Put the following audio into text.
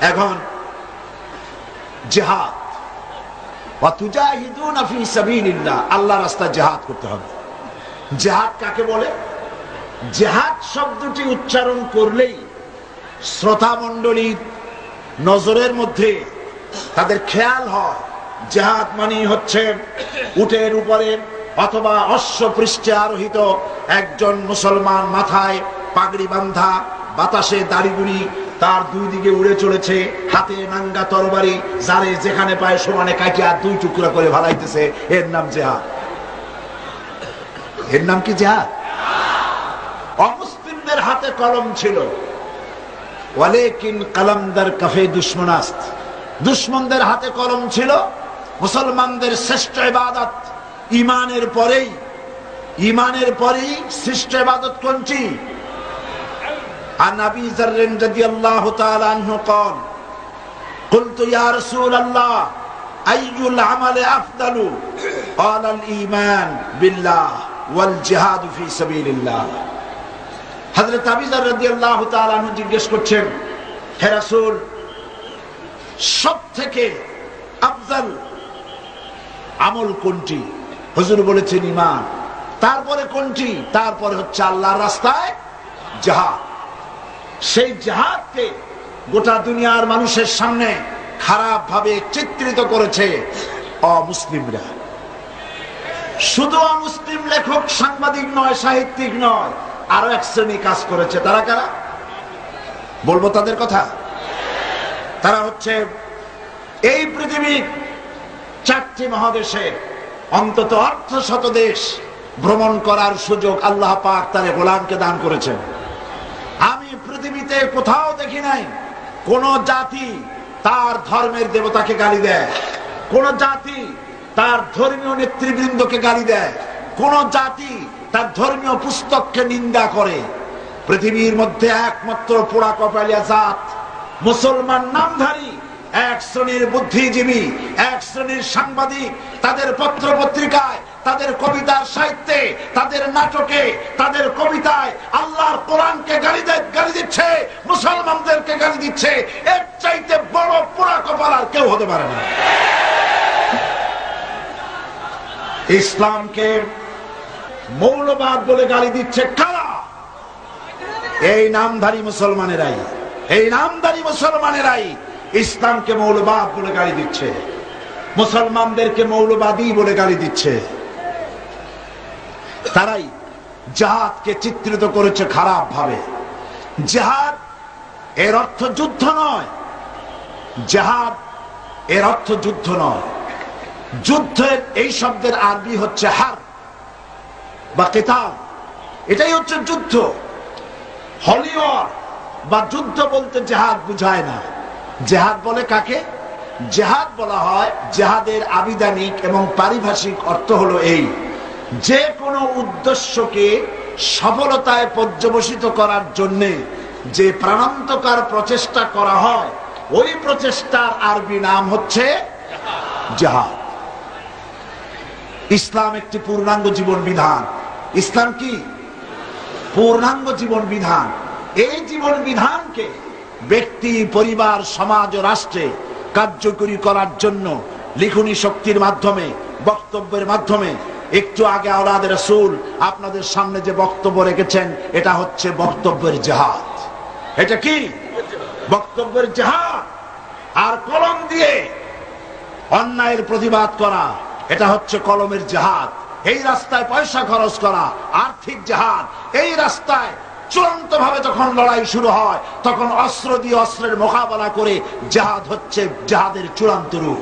এখন জেহাদ। আল্লাহ রাস্তায় জেহাদ করতে হবে। জেহাদ কাকে বলে? জেহাদ শব্দটি উচ্চারণ করলেই শ্রোতা মণ্ডলীর নজরের মধ্যে তাদের খেয়াল হয়। জেহাদ মানি হচ্ছে উটের উপরে অথবা অশ্ব পৃষ্ঠে আরোহিত একজন মুসলমান মাথায় পাগড়ি বান্ধা বাতাসে দাড়িগুড়ি তার দুই দিকে উড়ে চলেছে, হাতে নাঙ্গা তরবারি, যারে যেখানে পায় সমানে কাটিয়া দুই টুকরা করে ভালাইতেছে। এর নাম জেহাদ। এর নাম কি জেহাদ? অমুসলিমদের হাতে কলম ছিল। হাতে কলম ছিল। মুসলমানদের শ্রেষ্ঠ ইবাদত ইমানের পরেই। ইমানের পরেই শ্রেষ্ঠ ইবাদত কোনটি? عن ابي ذر رضي الله تعالى عنه قال قلت يا رسول الله اي العمل افضل قال الايمان بالله والجهاد في سبيل الله হযরত আবি যর রাদিয়াল্লাহু তাআলা আনহু জিজ্ঞেস করছেন হে রাসূল সবথেকে আফজাল আমল কোনটি হুজুর বলেছেন ঈমান তারপরে কোনটি তারপরে হচ্ছে আল্লাহর রাস্তায় জাহাদ সেই জাহাজকে গোটা দুনিয়ার মানুষের সামনে খারাপ ভাবে চিত্রিত করেছে অমুসলিমরা। শুধু অমুসলিম লেখক, সাংবাদিক নয়, সাহিত্যিক নয়, আরও এক শ্রেণি কাজ করেছে। তারা কারা? বলব তাদের কথা। তারা হচ্ছে এই পৃথিবীর চারটি মহাদেশে, অন্তত অর্থ শত দেশ ভ্রমণ করার সুযোগ আল্লাহ পাক তার গোলামকে দান করেছেন। পৃথিবীতে কোথাও দেখি নাই। কোন জাতি তার ধর্মের দেবতাকে গালি দেয়। কোন জাতি তার ধর্মীয় নেতৃবৃন্দকে গালি দেয়। কোন জাতি তার ধর্মীয় পুস্তককে নিন্দা করে। পৃথিবীর মধ্যে একমাত্র পোড়া কপালিয়া জাত, মুসলমান নামধারী, এক শ্রেণির বুদ্ধিজীবী, এক শ্রেণির সাংবাদিক, তাদের পত্র পত্রিকায় তাদের কবিতার সাহিত্যে, তাদের নাটকে, তাদের কবিতায় আল্লাহর কোরআনকে গালি গালি দিচ্ছে, মুসলমানদেরকে গালি দিচ্ছে। এর চাইতে বড় পোড়া কপাল আর কেউ হতে পারে না। ইসলামকে মৌলবাদ বলে গালি দিচ্ছে কারা? এই নামধারী মুসলমানেরাই, এই নামধারী মুসলমানেরাই ইসলামকে মৌলবাদ বলে গালি দিচ্ছে। মুসলমানদেরকে মৌলবাদী বলে গালি দিচ্ছে। তারাই জাহাদকে চিত্রিত করেছে খারাপ ভাবে জাহাদ এর অর্থ যুদ্ধ নয়। জাহাদ এর অর্থ যুদ্ধ নয়। যুদ্ধের এই শব্দের আরবি হচ্ছে হার বা কেতাব এটাই হচ্ছে যুদ্ধ। হলিওয়ার বা যুদ্ধ বলতে জেহাদ বুঝায় না। জেহাদ বলে কাকে? জেহাদ বলা হয় জেহাদের আবিধানিক এবং পারিভাষিক অর্থ হলো এই। যে কোনো উদ্দেশ্যকে সফলতায় পর্যবসিত করার জন্য যে প্রাণান্তকার প্রচেষ্টা করা হয়, ওই প্রচেষ্টার আরবি নাম হচ্ছে জাহাদ। ইসলাম একটি পূর্ণাঙ্গ জীবন বিধান। ইসলাম কি? পূর্ণাঙ্গ জীবন বিধান। এই জীবন বিধানকে ব্যক্তি, পরিবার, সমাজ ও রাষ্ট্রে কার্যকরী করার জন্য লিখনি শক্তির মাধ্যমে, বক্তব্যের মাধ্যমে একটু আগে আওলাদ রসুল আপনাদের সামনে যে বক্তব্য রেখেছেন, এটা হচ্ছে বক্তব্যের জাহাজ এটা কি? বক্তব্যের জাহাজ আর কলম দিয়ে অন্যায়ের প্রতিবাদ করা, এটা হচ্ছে কলমের জাহাজ এই রাস্তায় পয়সা খরচ করা, আর্থিক জাহাজ এই রাস্তায় চূড়ান্ত ভাবে যখন লড়াই শুরু হয়, তখন অস্ত্র দিয়ে অস্ত্রের মোকাবেলা করে জাহাজ হচ্ছে জাহাদের চূড়ান্ত রূপ।